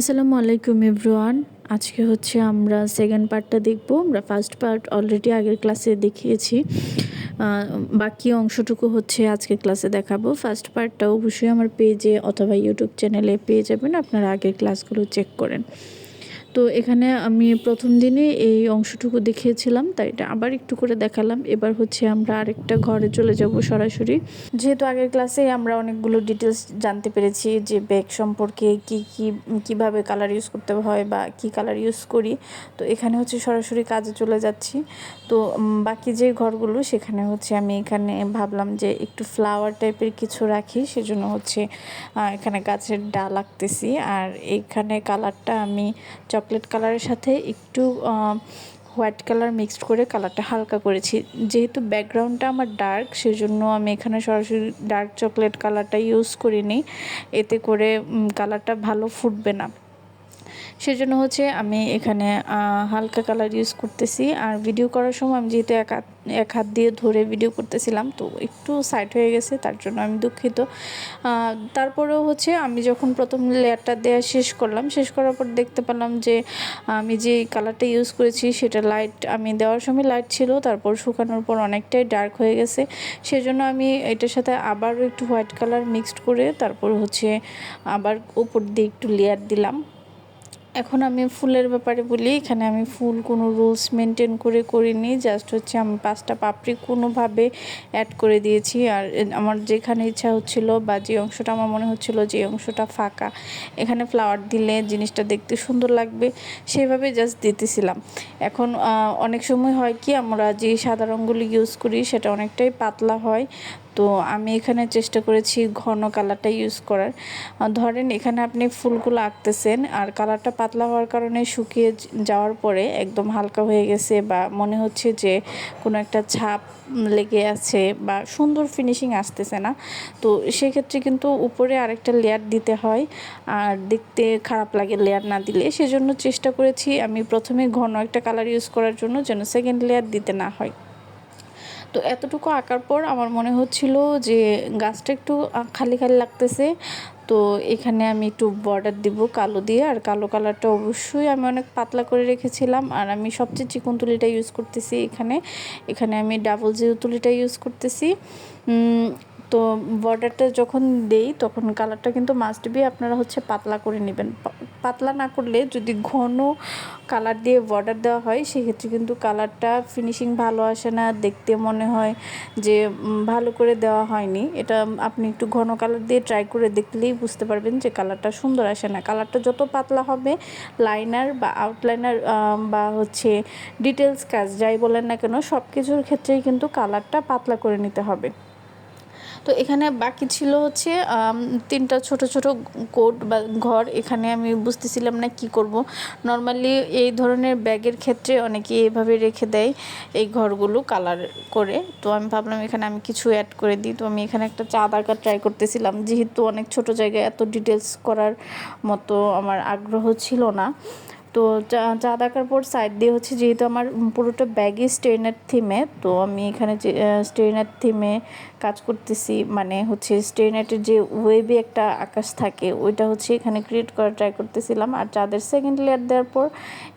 আসসালামু আলাইকুম এভরিওয়ান। আজকে হচ্ছে আমরা সেকেন্ড পার্টটা দেখব। আমরা ফার্স্ট পার্ট অলরেডি আগের ক্লাসে দেখিয়েছি। বাকি অংশটুকু হচ্ছে আজকে ক্লাসে দেখাবো। ফার্স্ট পার্টটা অবশ্যই আমার পেজে অথবা ইউটিউব চ্যানেলে পেয়ে যাবেন। আপনারা আগের ক্লাসগুলো চেক করেন। তো এখানে আমি প্রথম দিনে এই অংশটুকু দেখিয়েছিলাম, তাই এটা আবার একটু করে দেখালাম। এবার হচ্ছে আমরা আরেকটা ঘরে চলে যাব সরাসরি। যেহেতু আগের ক্লাসে আমরা অনেকগুলো ডিটেলস জানতে পেরেছি যে ব্যাগ সম্পর্কে কি কি, কীভাবে কালার ইউজ করতে হয় বা কি কালার ইউজ করি, তো এখানে হচ্ছে সরাসরি কাজে চলে যাচ্ছি। তো বাকি যে ঘরগুলো, সেখানে হচ্ছে আমি এখানে ভাবলাম যে একটু ফ্লাওয়ার টাইপের কিছু রাখি, সেজন্য হচ্ছে এখানে গাছের ডাল আঁকতেছি। আর এখানে কালারটা আমি চকলেট কালারের সাথে একটু হোয়াইট কালার মিক্সড করে কালারটা হালকা করেছি। যেহেতু ব্যাকগ্রাউন্ডটা আমার ডার্ক, সেজন্য আমি এখানে সরাসরি ডার্ক চকলেট কালারটা ইউজ করিনি। এতে করে কালারটা ভালো ফুটবে না। সেজন্য হচ্ছে আমি এখানে হালকা কালার ইউজ করতেছি। আর ভিডিও করার সময় আমি যেহেতু এক হাত এক হাত দিয়ে ধরে ভিডিও করতেছিলাম, তো একটু সাইড হয়ে গেছে, তার জন্য আমি দুঃখিত। তারপরেও হচ্ছে আমি যখন প্রথম লেয়ারটা দেওয়া শেষ করলাম, শেষ করার পর দেখতে পেলাম যে, আমি যে কালারটা ইউজ করেছি, সেটা লাইট আমি দেওয়ার সময় লাইট ছিল, তারপর শুকানোর পর অনেকটাই ডার্ক হয়ে গেছে। সেজন্য আমি এটার সাথে আবারও একটু হোয়াইট কালার মিক্সড করে, তারপর হচ্ছে আবার উপর দিয়ে একটু লেয়ার দিলাম। এখন আমি ফুলের ব্যাপারে বলি, এখানে আমি ফুল কোনো রুলস মেনটেন করে করিনি, জাস্ট হচ্ছে আমি পাঁচটা পাপড়ি কোনোভাবে অ্যাড করে দিয়েছি। আর আমার যেখানে ইচ্ছা হচ্ছিল বা যে অংশটা আমার মনে হচ্ছিল যে অংশটা ফাঁকা, এখানে ফ্লাওয়ার দিলে জিনিসটা দেখতে সুন্দর লাগবে, সেভাবে জাস্ট দিতেছিলাম। এখন অনেক সময় হয় কি আমরা যে সাদা রঙগুলি ইউজ করি সেটা অনেকটাই পাতলা হয় তো আমি এখানে চেষ্টা করেছি ঘন কালারটা ইউজ করার। ধরেন এখানে আপনি ফুলগুলো আঁকতেছেন আর কালারটা পাতলা হওয়ার কারণে শুকিয়ে যাওয়ার পরে একদম হালকা হয়ে গেছে বা মনে হচ্ছে যে কোনো একটা ছাপ লেগে আছে বা সুন্দর ফিনিশিং আসতেছে না। তো সেক্ষেত্রে কিন্তু উপরে আরেকটা লেয়ার দিতে হয় আর দেখতে খারাপ লাগে লেয়ার না দিলে। সেজন্য চেষ্টা করেছি আমি প্রথমে ঘন একটা কালার ইউজ করার জন্য যেন সেকেন্ড লেয়ার দিতে না হয়। তো এতটুকু আঁকার পর আমার মনে হচ্ছিল যে গাছটা একটু খালি খালি লাগতেছে। তো এখানে আমি একটু বর্ডার দিব কালো দিয়ে, আর কালো কালারটা অবশ্যই আমি অনেক পাতলা করে রেখেছিলাম। আর আমি সবচেয়ে চিকন তুলিটা ইউজ করতেছি এখানে। এখানে আমি ডাবল জিরো তুলিটা ইউজ করতেছি। তো বর্ডারটা যখন দেই, তখন কালারটা কিন্তু মাস্ট বি আপনারা হচ্ছে পাতলা করে নেবেন। পাতলা না করলে যদি ঘন কালার দিয়ে বর্ডার দেওয়া হয়, সেক্ষেত্রে কিন্তু কালারটা ফিনিশিং ভালো আসে না। দেখতে মনে হয় যে ভালো করে দেওয়া হয়নি। এটা আপনি একটু ঘন কালার দিয়ে ট্রাই করে দেখলেই বুঝতে পারবেন যে কালারটা সুন্দর আসে না। কালারটা যত পাতলা হবে লাইনার বা আউটলাইনার বা হচ্ছে ডিটেলস কাজ, যাই বলেন না কেন সব কিছুর ক্ষেত্রেই কিন্তু কালারটা পাতলা করে নিতে হবে। তো এখানে বাকি ছিল হচ্ছে তিনটা ছোট ছোট কোট বা ঘর। এখানে আমি বুঝতেছিলাম না কি করব। নর্মালি এই ধরনের ব্যাগের ক্ষেত্রে অনেকে এভাবে রেখে দেয় এই ঘরগুলো কালার করে। তো আমি ভাবলাম এখানে আমি কিছু অ্যাড করে দিই। তো আমি এখানে একটা চাঁদ আঁকা ট্রাই করতেছিলাম। যেহেতু অনেক ছোট জায়গায় এত ডিটেলস করার মতো আমার আগ্রহ ছিল না। তো চাঁদ আঁকার পর সাইড দিয়ে হচ্ছে যেহেতু আমার পুরোটা ব্যাগই স্টেইনার থিমে তো আমি এখানে যে স্টেইনার থিমে কাজ করতেছি। মানে হচ্ছে স্টেইনারের যে ওয়েবে একটা আকাশ থাকে, ওইটা হচ্ছে এখানে ক্রিয়েট করার ট্রাই করতেছিলাম। আর চাঁদের সেকেন্ড লেয়ার দেওয়ার পর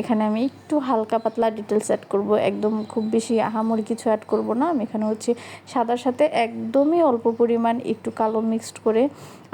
এখানে আমি একটু হালকা পাতলা ডিটেলস অ্যাড করব। একদম খুব বেশি আহামরি কিছু অ্যাড করব না। আমি এখানে হচ্ছে সাদার সাথে একদমই অল্প পরিমাণ একটু কালো মিক্সড করে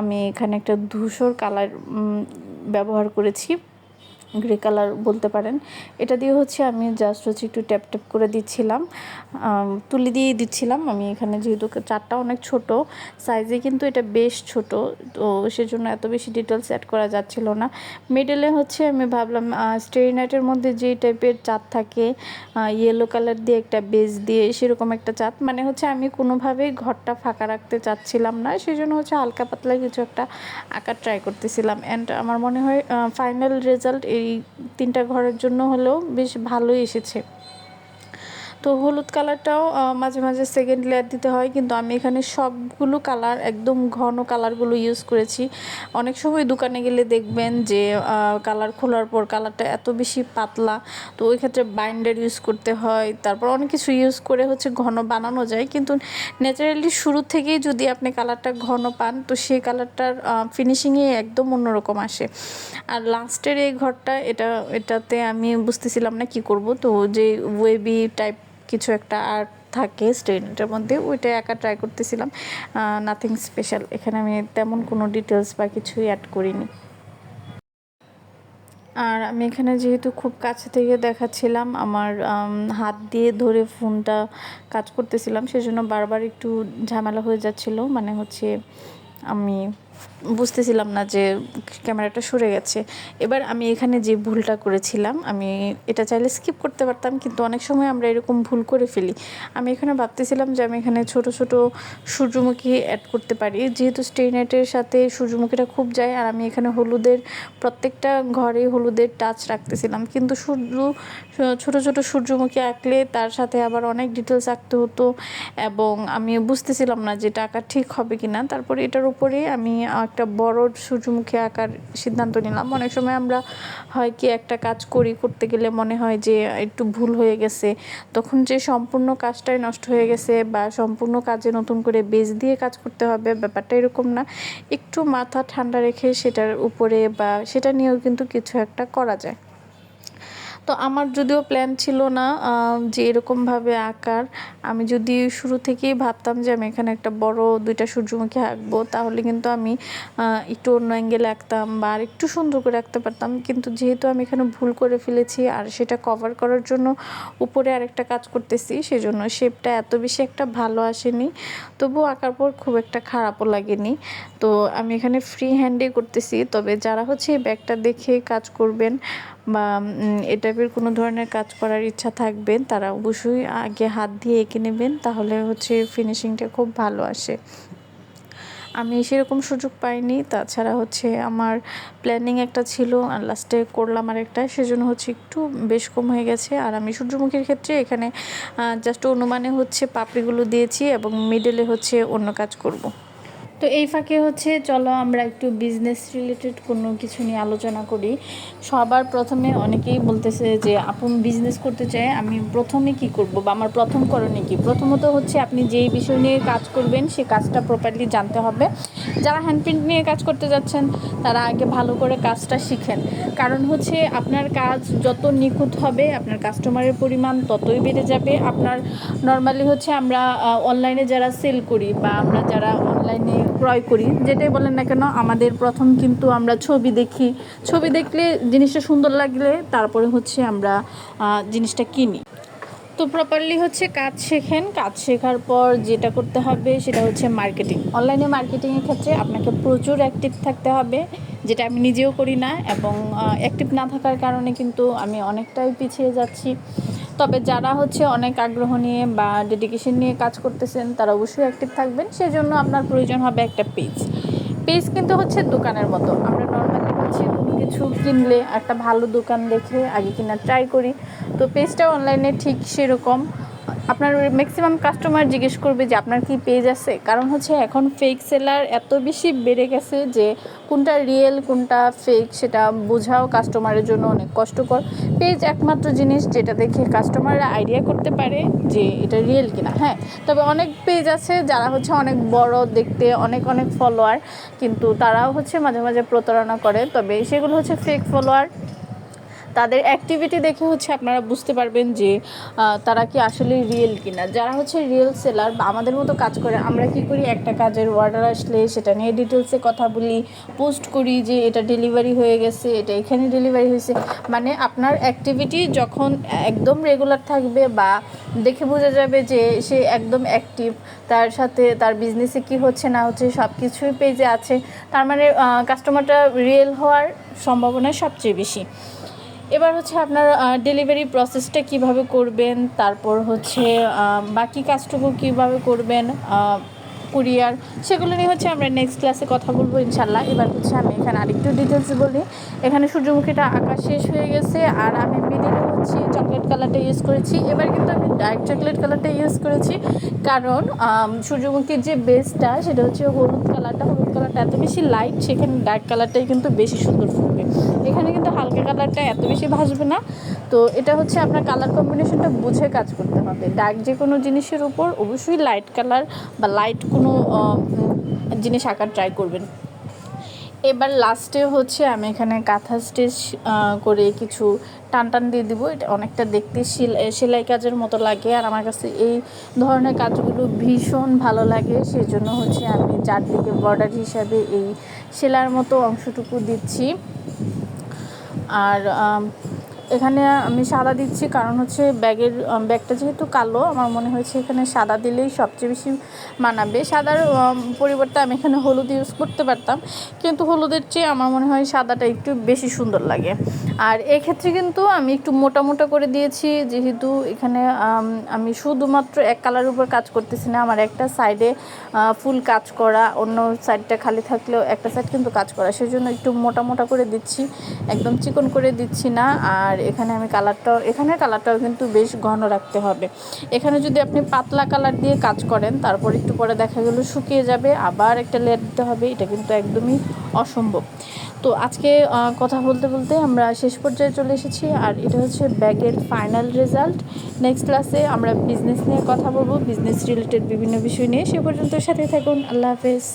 আমি এখানে একটা ধূসর কালার ব্যবহার করেছি। গ্রে কালার বলতে পারেন। এটা দিয়ে হচ্ছে আমি জাস্ট হচ্ছে একটু ট্যাপ ট্যাপ করে দিচ্ছিলাম। তুলি দিয়েই দিচ্ছিলাম। আমি এখানে যেহেতু চারটা অনেক ছোট সাইজে কিন্তু এটা বেশ ছোট। তো সেজন্য এত বেশি ডিটেলস অ্যাড করা যাচ্ছিল না। মিডলে হচ্ছে আমি ভাবলাম স্টেরিনাইটের মধ্যে যে টাইপের চাঁদ থাকে ইয়েলো কালার দিয়ে একটা বেজ দিয়ে সেরকম একটা চাঁদ। মানে হচ্ছে আমি কোনোভাবেই ঘরটা ফাঁকা রাখতে চাচ্ছিলাম না। সেই জন্য হচ্ছে হালকা পাতলা কিছু একটা আঁকার ট্রাই করতেছিলাম। অ্যান্ড আমার মনে হয় ফাইনাল রেজাল্ট এই তিনটা ঘরের জন্য হলেও বেশ ভালোই এসেছে। তো হলুদ কালারটাও মাঝে মাঝে সেকেন্ড লেয়ার দিতে হয়, কিন্তু আমি এখানে সবগুলো কালার, একদম ঘন কালারগুলো ইউজ করেছি। অনেক সময় দোকানে গেলে দেখবেন যে কালার খোলার পর কালারটা এত বেশি পাতলা, তো ওই ক্ষেত্রে বাইন্ডার ইউজ করতে হয়। তারপর অনেক কিছু ইউজ করে হচ্ছে ঘন বানানো যায়, কিন্তু ন্যাচারালি শুরু থেকেই যদি আপনি কালারটা ঘন পান, তো সেই কালারটার ফিনিশিংয়ে একদম অন্যরকম আসে। আর লাস্টের এই ঘরটা, এটা, এটাতে আমি বুঝতেছিলাম না কি করব, তো যে ওয়েবি টাইপ কিছু একটা আর্ট থাকে স্টেনটার মধ্যে ওইটা একা ট্রাই করতেছিলাম। নাথিং স্পেশাল এখানে আমি তেমন কোনো ডিটেলস বা কিছুই অ্যাড করিনি। আর আমি এখানে যেহেতু খুব কাছে থেকে দেখাচ্ছিলাম, আমার হাত দিয়ে ধরে ফোনটা কাজ করতেছিলাম, সেজন্য বারবার একটু ঝামেলা হয়ে যাচ্ছিল। মানে হচ্ছে আমি বুঝতেছিলাম না যে ক্যামেরাটা সরে গেছে। এবার আমি এখানে যে ভুলটা করেছিলাম, আমি এটা চাইলে স্কিপ করতে পারতাম, কিন্তু অনেক সময় আমরা এরকম ভুল করে ফেলি। আমি এখানে ভাবতেছিলাম যে আমি এখানে ছোট ছোট সূর্যমুখী অ্যাড করতে পারি। যেহেতু স্টেইনেটের সাথে সূর্যমুখীটা খুব যায়, আর আমি এখানে হলুদের, প্রত্যেকটা ঘরে হলুদের টাচ রাখতেছিলাম। কিন্তু সূর্য, ছোট ছোট সূর্যমুখী আঁকলে তার সাথে আবার অনেক ডিটেলস আঁকতে হতো এবং আমি বুঝতেছিলাম না যে টাকা ঠিক হবে কি না তারপরে এটার উপরে আমি একটা বড় সূর্যমুখী আঁকার সিদ্ধান্ত নিলাম। অনেক সময় আমরা হয় কি একটা কাজ করি, করতে গেলে মনে হয় যে একটু ভুল হয়ে গেছে। তখন যে সম্পূর্ণ কাজটাই নষ্ট হয়ে গেছে বা সম্পূর্ণ কাজে নতুন করে বেজ দিয়ে কাজ করতে হবে, ব্যাপারটা এরকম না। একটু মাথা ঠান্ডা রেখে সেটার উপরে বা সেটা নিয়েও কিন্তু কিছু একটা করা যায়। তো আমার যদিও প্ল্যান ছিল না যে এরকমভাবে আঁকার। আমি যদি শুরু থেকেই ভাবতাম যে আমি এখানে একটা বড় দুইটা সূর্যমুখী আঁকবো, তাহলে কিন্তু আমি একটু অন্য অ্যাঙ্গেলে আঁকতাম বা আর একটু সুন্দর করে আঁকতে পারতাম। কিন্তু যেহেতু আমি এখানে ভুল করে ফেলেছি আর সেটা কভার করার জন্য উপরে আরেকটা কাজ করতেছি, সেজন্য শেপটা এত বেশি একটা ভালো আসেনি। তবুও আঁকার পর খুব একটা খারাপও লাগেনি। তো আমি এখানে ফ্রি হ্যান্ডে করতেছি। তবে যারা হচ্ছে ব্যাগটা দেখে কাজ করবেন বা এ টাইপের কোনো ধরনের কাজ করার ইচ্ছা থাকবে, তারা অবশ্যই আগে হাত দিয়ে এঁকে নেবেন, তাহলে হচ্ছে ফিনিশিংটা খুব ভালো আসে আমি সেরকম সুযোগ পাইনি, তাছাড়া হচ্ছে আমার প্ল্যানিং একটা ছিল, আর লাস্টে করলাম আর একটা সেজন্য হচ্ছে একটু বেশ কম হয়ে গেছে আর আমি সূর্যমুখীর ক্ষেত্রে এখানে জাস্ট অনুমানে হচ্ছে পাপড়িগুলো দিয়েছি এবং মিডলে হচ্ছে অন্য কাজ করব। তো এই ফাঁকে হচ্ছে চলো আমরা একটু বিজনেস রিলেটেড কোনো কিছু নিয়ে আলোচনা করি। সবার প্রথমে অনেকেই বলতেছে যে আপন বিজনেস করতে চায় আমি প্রথমে কি করব বা আমার প্রথম করণে কি? প্রথমত হচ্ছে আপনি যেই বিষয় নিয়ে কাজ করবেন, সে কাজটা প্রপারলি জানতে হবে। যারা হ্যান্ডপ্রিন্ট নিয়ে কাজ করতে যাচ্ছেন, তারা আগে ভালো করে কাজটা শিখেন। কারণ হচ্ছে আপনার কাজ যত নিখুঁত হবে, আপনার কাস্টমারের পরিমাণ ততই বেড়ে যাবে। আপনার নর্মালি হচ্ছে আমরা অনলাইনে যারা সেল করি বা আমরা যারা অনলাইনে ক্রয় করি। যেটাই বলেন না কেন, আমাদের প্রথম কিন্তু আমরা ছবি দেখি। ছবি দেখলে জিনিসটা সুন্দর লাগলে তারপরে হচ্ছে আমরা জিনিসটা কিনি। তো প্রপারলি হচ্ছে কাজ শেখেন। কাজ শেখার পর যেটা করতে হবে সেটা হচ্ছে মার্কেটিং অনলাইনে মার্কেটিংয়ের ক্ষেত্রে আপনাকে প্রচুর অ্যাক্টিভ থাকতে হবে, যেটা আমি নিজেও করি না এবং অ্যাক্টিভ না থাকার কারণে কিন্তু আমি অনেকটাই পিছিয়ে যাচ্ছি। তবে যারা হচ্ছে অনেক আগ্রহ নিয়ে বা ডেডিকেশন নিয়ে কাজ করতেছেন, তারা অবশ্যই অ্যাক্টিভ থাকবেন। সেজন্য আপনার প্রয়োজন হবে একটা পেজ। পেজ কিন্তু হচ্ছে দোকানের মতো। আমরা নর্মালি হচ্ছে কোনো কিছু কিনলে, একটা ভালো দোকান দেখে আগে কিনা ট্রাই করি। তো পেজটা অনলাইনে ঠিক সেরকম। আপনার ম্যাক্সিমাম কাস্টমার জিজ্ঞেস করবে যে আপনার কি পেজ আছে? কারণ হচ্ছে এখন ফেক সেলার এত বেশি বেড়ে গেছে যে কোনটা রিয়েল কোনটা ফেক সেটা বোঝাও কাস্টমারের জন্য অনেক কষ্টকর। পেজ একমাত্র জিনিস যেটা দেখে কাস্টমাররা আইডিয়া করতে পারে যে এটা রিয়েল কিনা। হ্যাঁ তবে অনেক পেজ আছে যারা হচ্ছে অনেক বড় দেখতে, অনেক অনেক ফলোয়ার কিন্তু তারাও হচ্ছে মাঝে মাঝে প্রতারণা করে। তবে সেগুলো হচ্ছে ফেক ফলোয়ার তাদের অ্যাক্টিভিটি দেখে হচ্ছে আপনারা বুঝতে পারবেন যে তারা কি আসলে রিয়েল কিনা। যারা হচ্ছে রিয়েল সেলার বা আমাদের মতো কাজ করে, আমরা কি করি? একটা কাজের অর্ডার আসলে সেটা নিয়ে ডিটেলসে কথা বলি পোস্ট করি যে এটা ডেলিভারি হয়ে গেছে, এটা এখানে ডেলিভারি হয়েছে। মানে আপনার অ্যাক্টিভিটি যখন একদম রেগুলার থাকবে বা দেখে বোঝা যাবে যে সে একদম অ্যাক্টিভ তার সাথে তার বিজনেসে কি হচ্ছে, না হচ্ছে সব কিছুই পেজে আছে। তার মানে কাস্টমারটা রিয়েল হওয়ার সম্ভাবনা সবচেয়ে বেশি। এবার হচ্ছে আপনার ডেলিভারি প্রসেসটা কীভাবে করবেন, তারপর হচ্ছে বাকি কাজটুকু কীভাবে করবেন কুরিয়ার সেগুলো নিয়ে হচ্ছে আমরা নেক্সট ক্লাসে কথা বলব ইনশাল্লাহ। এবার হচ্ছে আমি এখানে আরেকটু ডিটেলস বলি। এখানে সূর্যমুখীটা আঁকা শেষ হয়ে গেছে, আর আমি মিডিলে হচ্ছে চকলেট কালারটা ইউজ করেছি। এবার কিন্তু আমি ডার্ক চকলেট কালারটা ইউজ করেছি, কারণ সূর্যমুখীর যে বেসটা সেটা হচ্ছে হলুদ কালারটা হলুদ কালারটা এত বেশি লাইট সেখানে ডার্ক কালারটাই কিন্তু বেশি সুন্দর ফুটবে। এখানে কিন্তু হালকা কালারটা এত বেশি ভাসবে না। তো এটা হচ্ছে আপনার কালার কম্বিনেশনটা বুঝে কাজ করতে হবে। ডার্ক যে কোনো জিনিসের উপর অবশ্যই লাইট কালার বা লাইট কোনো জিনিস আঁকার ট্রাই করবেন। এবার লাস্টে হচ্ছে আমি এখানে কাঁথা স্টিচ করে কিছু টান টান দিয়ে দিব। এটা অনেকটা দেখতে সেলাই কাজের মতো লাগে। আর আমার কাছে এই ধরনের কাজগুলো ভীষণ ভালো লাগে। সেই জন্য হচ্ছে আমি চারদিকে বর্ডার হিসাবে এই সেলার মতো অংশটুকু দিচ্ছি। আর এখানে আমি সাদা দিচ্ছি কারণ হচ্ছে ব্যাগের ব্যাগটা যেহেতু কালো, আমার মনে হয়েছে এখানে সাদা দিলেই সবচেয়ে বেশি মানাবে। সাদার পরিবর্তে আমি এখানে হলুদ ইউজ করতে পারতাম, কিন্তু হলুদের চেয়ে আমার মনে হয় সাদাটা একটু বেশি সুন্দর লাগে। আর এক্ষেত্রে কিন্তু আমি একটু মোটা মোটা করে দিয়েছি, যেহেতু এখানে, আমি শুধুমাত্র এক কালারের উপর কাজ করতেছি না, আমার একটা সাইডে ফুল কাজ করা, অন্য সাইডটা খালি থাকলেও একটা সাইড কিন্তু কাজ করা। সেই জন্য একটু মোটা মোটা করে দিচ্ছি, একদম চিকন করে দিচ্ছি না। আর এখানে আমি কালারটাও এখানে কালারটাও কিন্তু বেশ ঘন রাখতে হবে। এখানে যদি আপনি পাতলা কালার দিয়ে কাজ করেন, তারপর একটু পরে দেখা গেল শুকিয়ে যাবে, আবার একটা লেয়ার দিতে হবে, এটা কিন্তু একদমই অসম্ভব। তো আজকে কথা বলতে বলতে আমরা শেষ পর্যায়ে চলে এসেছি, আর এটা হচ্ছে ব্যাগের ফাইনাল রেজাল্ট নেক্সট ক্লাসে আমরা বিজনেস নিয়ে কথা বলব বিজনেস রিলেটেড বিভিন্ন বিষয় নিয়ে। সে পর্যন্ত সাথে থাকুন, আল্লাহ হাফেজ।